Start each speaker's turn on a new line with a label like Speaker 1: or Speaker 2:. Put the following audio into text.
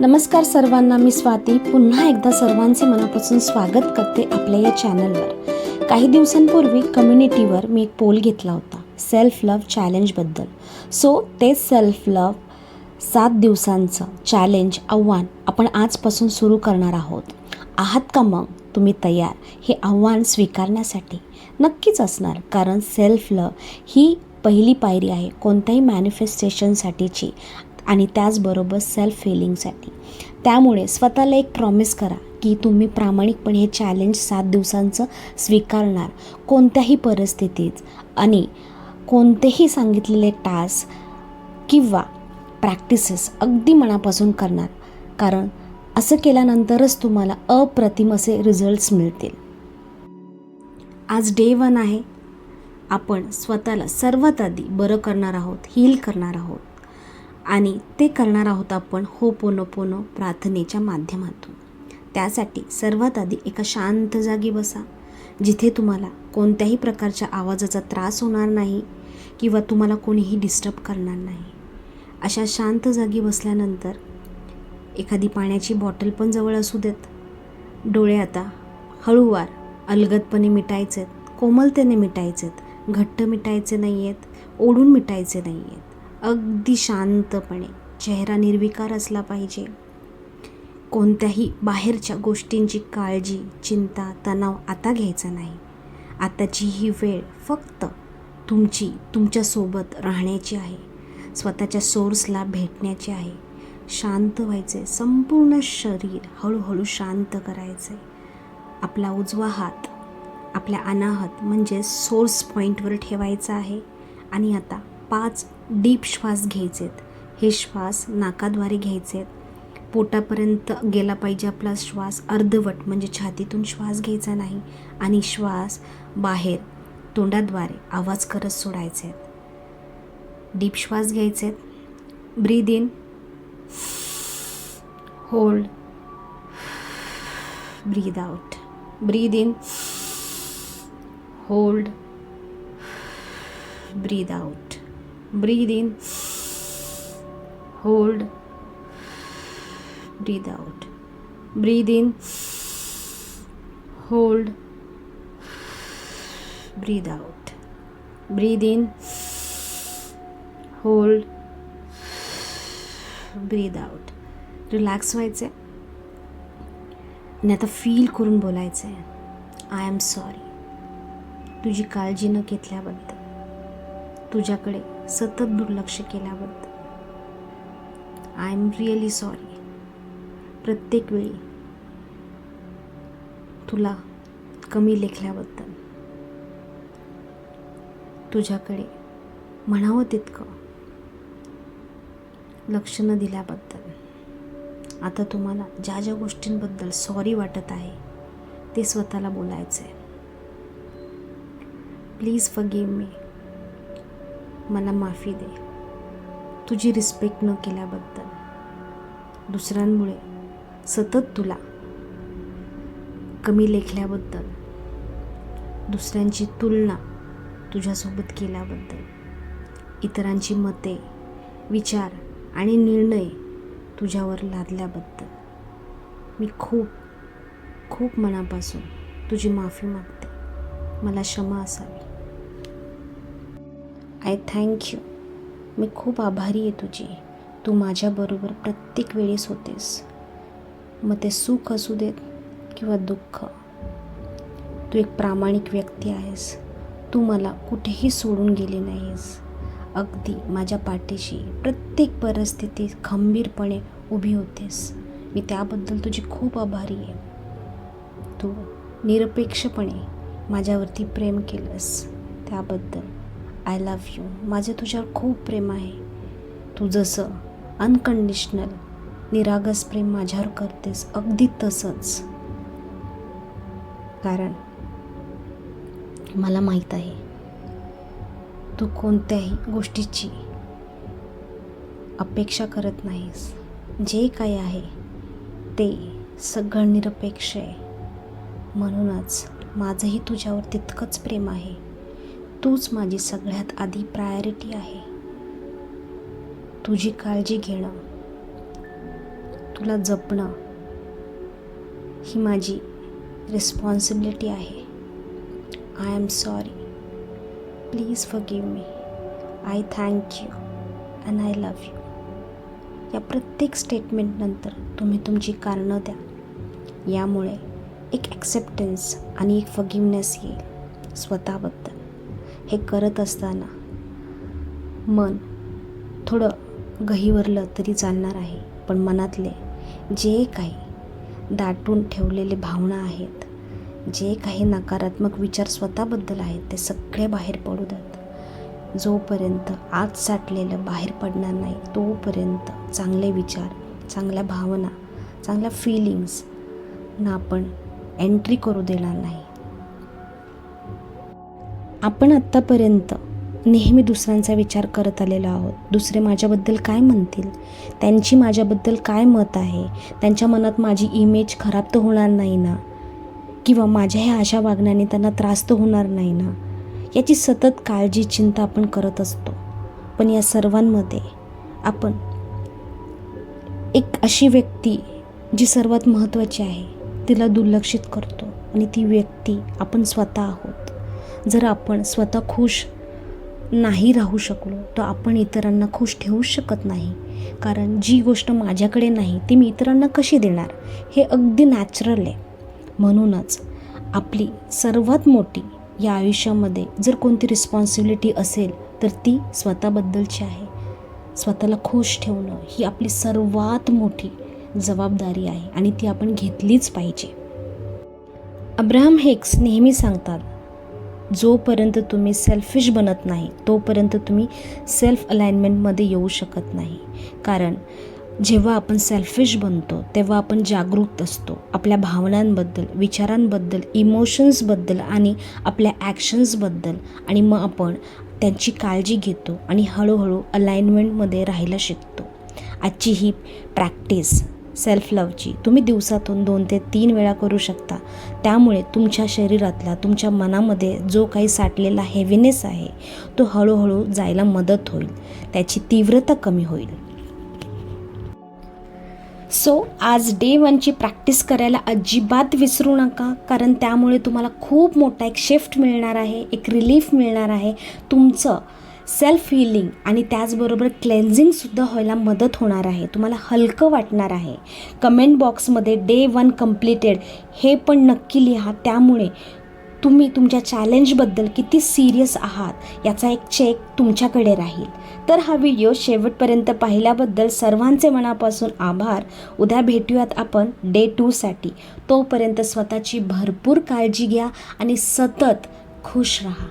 Speaker 1: नमस्कार सर्वांना मी स्वाती. पुन्हा एकदा सर्वांचे मनापासून स्वागत करते आपल्या या चॅनलवर. काही दिवसांपूर्वी कम्युनिटीवर मी एक पोल घेतला होता सेल्फ लव चॅलेंजबद्दल सो ते सेल्फ लव्ह सात दिवसांचं चॅलेंज आव्हान आपण आजपासून सुरू करणार आहोत. आहात का मग? तुम्ही तयार? हे आव्हान स्वीकारण्यासाठी नक्कीच असणार कारण सेल्फ लव ही पहिली पायरी आहे कोणत्याही मॅनिफेस्टेशनसाठीची आणि त्याचबरोबर सेल्फ फिलिंगसाठी त्यामुळे स्वतःला एक प्रॉमिस करा की तुम्ही प्रामाणिकपणे हे चॅलेंज सात दिवसांचं स्वीकारणार. कोणत्याही परिस्थितीत आणि कोणतेही सांगितलेले टास्क किंवा प्रॅक्टिसेस अगदी मनापासून करणार. कारण असं केल्यानंतरच तुम्हाला अप्रतिम असे रिझल्ट्स मिळतील. आज डे वन आहे. आपण स्वतःला सर्वात आधी बरं करणार आहोत हील करणार आहोत. आणि ते करणार आहोत आपण हो पोनो पोनो प्रार्थनेच्या माध्यमातून. त्यासाठी सर्वात आधी एका शांत जागी बसा जिथे तुम्हाला कोणत्याही प्रकारच्या आवाजाचा त्रास होणार नाही किंवा तुम्हाला कोणीही डिस्टर्ब करणार नाही. अशा शांत जागी बसल्यानंतर एखादी पाण्याची बॉटल पण जवळ असू देत. डोळे आता हळूवार अलगदपणे मिटायचेत कोमलतेने मिटायचेत घट्ट मिटायचे नाही आहेत ओढून मिटायचे नाही आहेत अगदी शांतपणे चेहरा निर्विकार असला पाहिजे. कोणत्याही बाहेरच्या गोष्टींची काळजी चिंता तणाव आता घ्यायचा नाही. आताची ही वेळ फक्त तुमची तुमच्यासोबत राहण्याची आहे. स्वतःच्या सोर्सला भेटण्याची आहे. शांत व्हायचे संपूर्ण शरीर हळूहळू शांत करायचे आपला उजवा हात आपल्या अनाहत म्हणजे सोर्स पॉईंटवर ठेवायचा आहे. आणि आता पाच डीप श्वास घ्यायचेत. हे श्वास नाकाद्वारे घ्यायचेत. पोटापर्यंत गेला पाहिजे आपला श्वास अर्धवट म्हणजे छातीतून श्वास घ्यायचा नाही आणि श्वास बाहेर तोंडाद्वारे आवाज करत सोडायचे डीप श्वास घ्यायचे breathe in. Hold. Breathe out. Breathe in. Hold. Breathe out. Breathe in hold breathe out breathe in hold breathe out breathe in hold breathe out relax व्हायचं आहे आणि आता फील करून बोलायचं आहे आय एम सॉरी तुझी काळजी न घेतल्याबद्दल तुझ्याकडे सतत दुर्लक्ष केल्याबद्दल आय एम रिअली सॉरी प्रत्येक वेळी तुला कमी लेखल्याबद्दल. तुझ्याकडे म्हणावं तितकं लक्ष न दिल्याबद्दल. आता तुम्हाला ज्या ज्या गोष्टींबद्दल सॉरी वाटत आहे ते स्वतःला बोलायचं आहे प्लीज फगेव मी मला माफी दे. तुझी रिस्पेक्ट न केल्याबद्दल. दुसऱ्यांमुळे सतत तुला. कमी लेखल्याबद्दल. दुसऱ्यांची तुलना तुझ्यासोबत केल्याबद्दल. इतरांची मते विचार आणि निर्णय तुझ्यावर लादल्याबद्दल. मी खूप खूप मनापासून तुझी माफी मागते. मला क्षमा असावी. आय थँक यू मी खूप आभारी आहे तुझी. तू माझ्याबरोबर प्रत्येक वेळेस होतेस. मग ते सुख असू देत किंवा दुःख. तू एक प्रामाणिक व्यक्ती आहेस. तू मला कुठेही सोडून गेली नाहीस. अगदी माझ्या पाठीशी प्रत्येक परिस्थितीत खंबीरपणे उभी होतेस. मी त्याबद्दल तुझी खूप आभारी आहे. तू निरपेक्षपणे माझ्यावरती प्रेम केलंस. त्याबद्दल. आय लव्ह यू माझे तुझ्यावर खूप प्रेम आहे. तू जसं अनकंडिशनल निरागस प्रेम माझ्यावर करतेस अगदी तसंच. कारण मला माहीत आहे तू कोणत्याही गोष्टीची अपेक्षा करत नाहीस. जे काही आहे ते सगळं निरपेक्ष आहे. म्हणूनच माझंही तुझ्यावर तितकंच प्रेम आहे. तूच माझी सगळ्यात आधी प्रायोरिटी आहे. तुझी काळजी घेणं तुला जपणं ही माझी रिस्पॉन्सिबिलिटी आहे. I am sorry please forgive me I thank you and I love you या प्रत्येक स्टेटमेंटनंतर तुम्ही तुमची कारणं द्या. यामुळे एक ॲक्सेप्टन्स आणि एक फगिवनेस येईल. स्वतःबद्दल. हे करत असताना मन थोडं गहीवरलं तरी चालणार आहे. पण मनातले जे काही दाटून ठेवलेले भावना आहेत जे काही नकारात्मक विचार स्वतःबद्दल आहेत ते सगळे बाहेर पडू द्यात जोपर्यंत आत साठलेलं बाहेर पडणार नाही तोपर्यंत चांगले विचार चांगल्या भावना चांगल्या फिलिंग्स ना आपण एंट्री करू देणार नाही. आपण आत्तापर्यंत नेहमी दुसऱ्यांचा विचार करत आलेलो आहोत. दुसरे माझ्याबद्दल काय म्हणतील? त्यांची माझ्याबद्दल काय मत आहे? त्यांच्या मनात माझी इमेज खराब तर होणार नाही ना? किंवा माझ्या ह्या अशा वागण्याने त्यांना त्रास तर होणार नाही ना? याची सतत काळजी चिंता आपण करत असतो. पण या सर्वांमध्ये आपण एक अशी व्यक्ती जी सर्वात महत्त्वाची आहे तिला दुर्लक्षित करतो. आणि ती व्यक्ती आपण स्वतः आहोत. जर आपण स्वतः खुश नाही राहू शकलो तर आपण इतरांना खुश ठेवू शकत नाही. कारण जी गोष्ट माझ्याकडे नाही ती मी इतरांना कशी देणार? हे अगदी नॅचरल आहे. म्हणूनच आपली सर्वात मोठी या आयुष्यामध्ये जर कोणती रिस्पॉन्सिबिलिटी असेल तर ती स्वतःबद्दलची आहे. स्वतःला खुश ठेवणं ही आपली सर्वात मोठी जबाबदारी आहे आणि ती आपण घेतलीच पाहिजे. अब्राहम हेक्स नेहमी सांगतात जोपर्यंत तुम्ही सेल्फिश बनत नाही तोपर्यंत तुम्ही सेल्फ अलाइनमेंटमध्ये येऊ शकत नाही. कारण जेव्हा आपण सेल्फिश बनतो तेव्हा आपण जागरूक असतो. आपल्या भावनांबद्दल विचारांबद्दल इमोशन्सबद्दल आणि आपल्या ॲक्शन्सबद्दल आणि मग आपण त्यांची काळजी घेतो आणि हळूहळू अलाइनमेंटमध्ये राहायला शिकतो. आजची ही प्रॅक्टिस सेल्फ लवची तुम्ही दिवसातून दोन ते तीन वेळा करू शकता. त्यामुळे तुमच्या शरीरातला तुमच्या मनामध्ये जो काही साठलेला हेवीनेस आहे तो हळूहळू जायला मदत होईल. त्याची तीव्रता कमी होईल. सो आज डे वनची प्रॅक्टिस करायला अजिबात विसरू नका कारण त्यामुळे तुम्हाला खूप मोठा एक शिफ्ट मिळणार आहे एक रिलीफ मिळणार आहे. तुमचं सेल्फ हिलिंग आणि त्याचबरोबर क्लेन्झिंगसुद्धा व्हायला मदत होणार आहे. तुम्हाला हलकं वाटणार आहे. कमेंट बॉक्समध्ये डे वन कम्प्लिटेड हे पण नक्की लिहा. त्यामुळे तुम्ही तुमच्या चॅलेंजबद्दल किती सिरियस आहात याचा एक चेक तुमच्याकडे राहील. तर हा व्हिडिओ शेवटपर्यंत पाहिल्याबद्दल सर्वांचे मनापासून आभार. उद्या भेटूयात आपण डे टूसाठी तोपर्यंत स्वतःची भरपूर काळजी घ्या आणि सतत खुश राहा.